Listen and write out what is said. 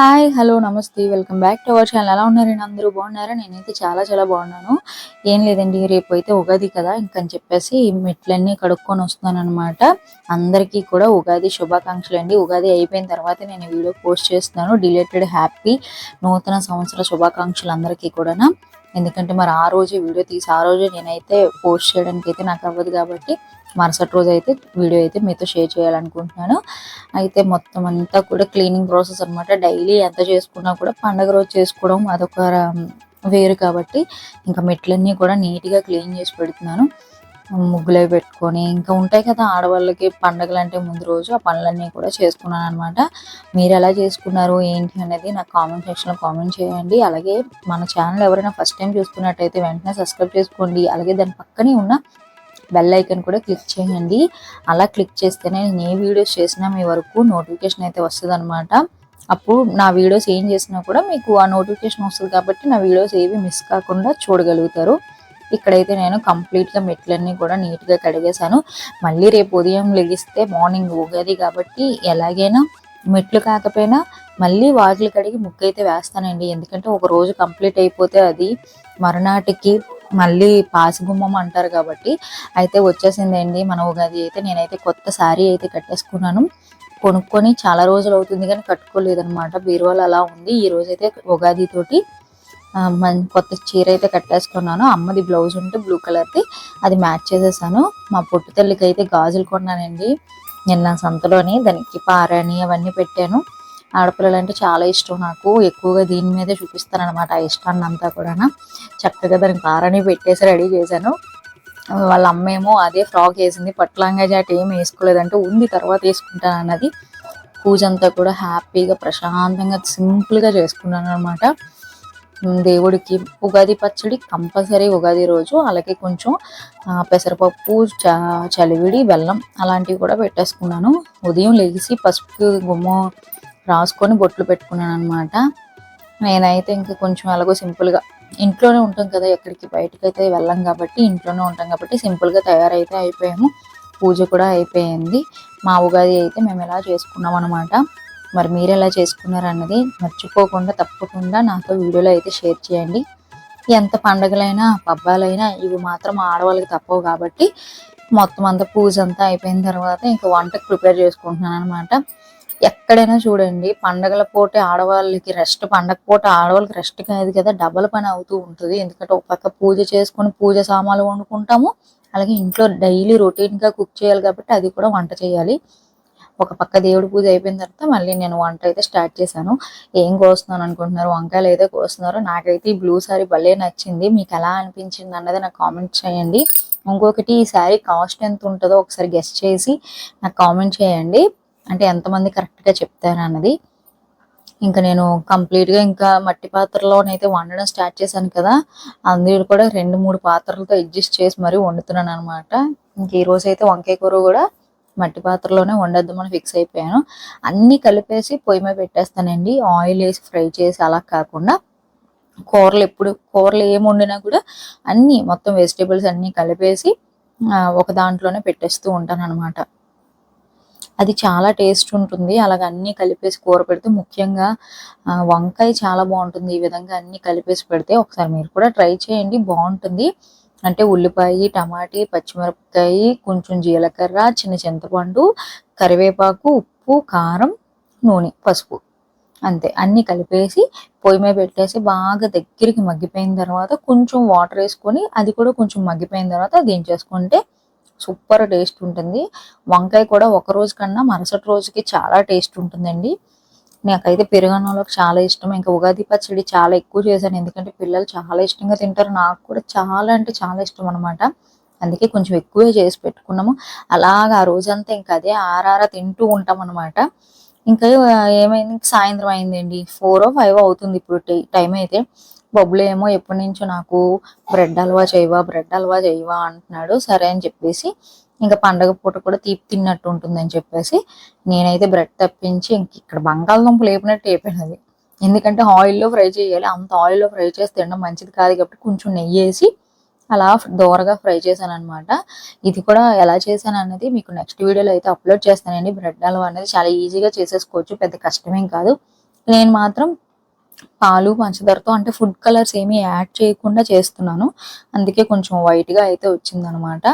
Hi hello నమస్తే welcome back to our channel. ఎలా ఉన్నారండి అందరూ బాగున్నారా? నేనైతే చాలా చాలా బాగున్నాను. ఏం లేదండి రేపు అయితే ఉగాది కదా. ఇంకని చెప్పేసి మెట్లన్నీ కడుక్కొని వస్తున్నాను అనమాట అందరికీ కూడా ఉగాది శుభాకాంక్షలు అండి. ఉగాది అయిపోయిన తర్వాత నేను వీడియో పోస్ట్ చేస్తున్నాను. డిలేటెడ్ హ్యాపీ నూతన సంవత్సర శుభాకాంక్షలు అందరికీ కూడా ఎందుకంటే మరి ఆ రోజు వీడియో తీసి ఆ రోజు నేనైతే పోస్ట్ చేయడానికి అయితే నాకు అవ్వదు కాబట్టి మరుసటి రోజు అయితే వీడియో అయితే మీతో షేర్ చేయాలనుకుంటున్నాను. అయితే మొత్తం అంతా కూడా క్లీనింగ్ ప్రాసెస్ అనమాట డైలీ ఎంత చేసుకున్నా కూడా పండగ రోజు చేసుకోవడం అదొక వేరు కాబట్టి ఇంకా మెట్లన్నీ కూడా నీట్గా క్లీన్ చేసి పెడుతున్నాను. ముగ్గులే పెట్టుకొని ఇంకా ఉంటాయి కదా ఆడవాళ్ళకి పండగలు అంటే ముందు రోజు ఆ పనులన్నీ కూడా చేసుకున్నాను అనమాట మీరు ఎలా చేసుకున్నారు ఏంటి అనేది నాకు కామెంట్ సెక్షన్లో కామెంట్ చేయండి. అలాగే మన ఛానల్ ఎవరైనా ఫస్ట్ టైం చూస్తున్నట్టయితే వెంటనే సబ్స్క్రైబ్ చేసుకోండి. అలాగే దాని పక్కనే ఉన్న బెల్ ఐకన్ కూడా క్లిక్ చేయండి. అలా క్లిక్ చేస్తేనే నేను ఏ వీడియోస్ చేసినా మీ వరకు నోటిఫికేషన్ అయితే వస్తుంది అనమాట అప్పుడు నా వీడియోస్ ఏం చేసినా కూడా మీకు ఆ నోటిఫికేషన్ వస్తుంది కాబట్టి నా వీడియోస్ ఏవి మిస్ కాకుండా చూడగలుగుతారు. ఇక్కడైతే నేను కంప్లీట్గా మెట్లన్నీ కూడా నీట్గా కడిగేశాను. మళ్ళీ రేపు ఉదయం లెగిస్తే మార్నింగ్ ఉగాది కాబట్టి ఎలాగైనా మెట్లు కాకపోయినా మళ్ళీ వాటిలు కడిగి ముగ్గు అయితే వేస్తానండి. ఎందుకంటే ఒక రోజు కంప్లీట్ అయిపోతే అది మరునాటికి మళ్ళీ పాసిగుమ్మం అంటారు కాబట్టి అయితే వచ్చేసిందండి మన ఉగాది అయితే నేనైతే కొత్త శారీ అయితే కట్టేసుకున్నాను. కొనుక్కొని చాలా రోజులు అవుతుంది కానీ కట్టుకోలేదనమాట బీరువాలు అలా ఉంది. ఈ రోజు అయితే ఉగాది తోటి కొత్త చీర అయితే కట్టేసుకున్నాను. అమ్మది బ్లౌజ్ ఉంటే బ్లూ కలర్ది. అది మ్యాచ్ చేసేసాను. మా పొట్టు తల్లికి అయితే గాజులు కొన్నానండి. నిన్న సంతలోని దానికి పారాని అవన్నీ పెట్టాను. ఆడపిల్లలు అంటే చాలా ఇష్టం నాకు. ఎక్కువగా దీని మీదే చూపిస్తాను ఆ ఇష్టాన్ని అంతా కూడా చక్కగా దానికి పారాని పెట్టేసి రెడీ చేశాను. వాళ్ళ అమ్మేమో అదే ఫ్రాక్ వేసింది. పట్లంగా జాట్ ఏం వేసుకోలేదంటే ఉంది తర్వాత వేసుకుంటాను అన్నది. పూజ అంతా కూడా హ్యాపీగా ప్రశాంతంగా సింపుల్గా చేసుకున్నాను అనమాట దేవుడికి ఉగాది పచ్చడి కంపల్సరీ ఉగాది రోజు. అలాగే కొంచెం పెసరపప్పు చ చలివిడి బెల్లం అలాంటివి కూడా పెట్టేసుకున్నాను. ఉదయం లేచి పసుపు గుమ్మ రాసుకొని బొట్లు పెట్టుకున్నాను అనమాట నేనైతే ఇంకా కొంచెం అలాగో సింపుల్గా ఇంట్లోనే ఉంటాం కదా ఎక్కడికి బయటకు అయితే వెళ్ళాం కాబట్టి ఇంట్లోనే ఉంటాం కాబట్టి సింపుల్గా తయారైతే అయిపోయాము. పూజ కూడా అయిపోయింది. మా ఉగాది అయితే మేము ఎలా చేసుకున్నాం అనమాట మరి మీరు ఎలా చేసుకున్నారు అన్నది మర్చిపోకుండా తప్పకుండా నాతో వీడియోలో అయితే షేర్ చేయండి. ఎంత పండగలైనా పబ్బాలైనా ఇవి మాత్రం ఆడవాళ్ళకి తప్పవు కాబట్టి మొత్తం అంతా పూజ అంతా అయిపోయిన తర్వాత ఇంకా వంటకు ప్రిపేర్ చేసుకుంటున్నాను అనమాట ఎక్కడైనా చూడండి పండగల పూట ఆడవాళ్ళకి రెస్ట్ పండగ పూట ఆడవాళ్ళకి రెస్ట్ కాదు కదా డబల్ పని అవుతూ ఉంటుంది. ఎందుకంటే ఒక పక్క పూజ చేసుకొని పూజ సామాన్లు వండుకుంటాము అలాగే ఇంట్లో డైలీ రొటీన్గా కుక్ చేయాలి కాబట్టి అది కూడా వంట చేయాలి. ఒక పక్క దేవుడి పూజ అయిపోయిన తర్వాత మళ్ళీ నేను వంట అయితే స్టార్ట్ చేశాను. ఏం కోస్తున్నాను అనుకుంటున్నారు? వంకాయలు అయితే కోస్తున్నారు. నాకైతే ఈ బ్లూ సారీ భలే నచ్చింది. మీకు ఎలా అనిపించింది అన్నది నాకు కామెంట్ చేయండి. ఇంకొకటి ఈ శారీ కాస్ట్ ఎంత ఉంటుందో ఒకసారి గెస్ట్ చేసి నాకు కామెంట్ చేయండి. అంటే ఎంతమంది కరెక్ట్గా చెప్తారు అన్నది. ఇంకా నేను కంప్లీట్గా ఇంకా మట్టి పాత్రలోనైతే వండడం స్టార్ట్ చేశాను కదా అందులో కూడా రెండు మూడు పాత్రలతో అడ్జస్ట్ చేసి మరీ వండుతున్నాను అనమాట ఇంక ఈరోజు అయితే వంకాయ కూర కూడా మట్టి పాత్రలోనే వండొద్దామని ఫిక్స్ అయిపోయాను. అన్నీ కలిపేసి పొయ్యి మీద పెట్టేస్తానండి. ఆయిల్ వేసి ఫ్రై చేసి అలా కాకుండా కూరలు ఎప్పుడు కూరలు ఏమి వండినా కూడా అన్నీ మొత్తం వెజిటేబుల్స్ అన్నీ కలిపేసి ఒక దాంట్లోనే పెట్టేస్తూ ఉంటాను అనమాట అది చాలా టేస్ట్ ఉంటుంది. అలాగ అన్నీ కలిపేసి కూర పెడితే ముఖ్యంగా వంకాయ చాలా బాగుంటుంది. ఈ విధంగా అన్నీ కలిపేసి పెడితే ఒకసారి మీరు కూడా ట్రై చేయండి. బాగుంటుంది. అంటే ఉల్లిపాయ టమాటీ పచ్చిమిరపకాయ కొంచెం జీలకర్ర చిన్న చింతపండు కరివేపాకు ఉప్పు కారం నూనె పసుపు. అంతే. అన్నీ కలిపేసి పొయ్యి మీద పెట్టేసి బాగా దగ్గరికి మగ్గిపోయిన తర్వాత కొంచెం వాటర్ వేసుకొని అది కూడా కొంచెం మగ్గిపోయిన తర్వాత దించేసుకుంటే సూపర్ టేస్ట్ ఉంటుంది. వంకాయ కూడా ఒక రోజు కన్నా మరుసటి రోజుకి చాలా టేస్ట్ ఉంటుందండి. నాకైతే పెరుగన్నంలోకి చాలా ఇష్టం. ఇంకా ఉగాది పచ్చడి చాలా ఎక్కువ చేశాను. ఎందుకంటే పిల్లలు చాలా ఇష్టంగా తింటారు. నాకు కూడా చాలా అంటే చాలా ఇష్టం అనమాట అందుకే కొంచెం ఎక్కువే చేసి పెట్టుకున్నాము. అలాగా ఆ రోజంతా ఇంకా అదే ఆరారా తింటూ ఉంటాం అనమాట ఇంకా ఏమైంది? సాయంత్రం అయిందండి. ఫోర్ ఫైవ్ అవుతుంది ఇప్పుడు టైం అయితే. బొబ్బులు ఏమో ఎప్పటి నుంచో నాకు బ్రెడ్ హల్వా చేయవా బ్రెడ్ హల్వా చేయవా అంటున్నాడు. సరే అని చెప్పేసి ఇంకా పండగ పూట కూడా తీపి తిన్నట్టు ఉంటుందని చెప్పేసి నేనైతే బ్రెడ్ తప్పించి ఇంక ఇక్కడ బంగాళదుంపలు లేపినట్టు అయిపోయినది ఎందుకంటే ఆయిల్లో ఫ్రై చేయాలి. అంత ఆయిల్లో ఫ్రై చేసి తినడం మంచిది కాదు కాబట్టి కొంచెం నెయ్యి వేసి అలా దోరగా ఫ్రై చేశాను అనమాట ఇది కూడా ఎలా చేశాను అనేది మీకు నెక్స్ట్ వీడియోలో అయితే అప్లోడ్ చేస్తానండి. బ్రెడ్ హల్వా అనేది చాలా ఈజీగా చేసేసుకోవచ్చు. పెద్ద కష్టమేం కాదు. నేను మాత్రం పాలు పంచదారతో అంటే ఫుడ్ కలర్స్ ఏమీ యాడ్ చేయకుండా చేస్తున్నాను. అందుకే కొంచెం వైట్గా అయితే వచ్చిందనమాట.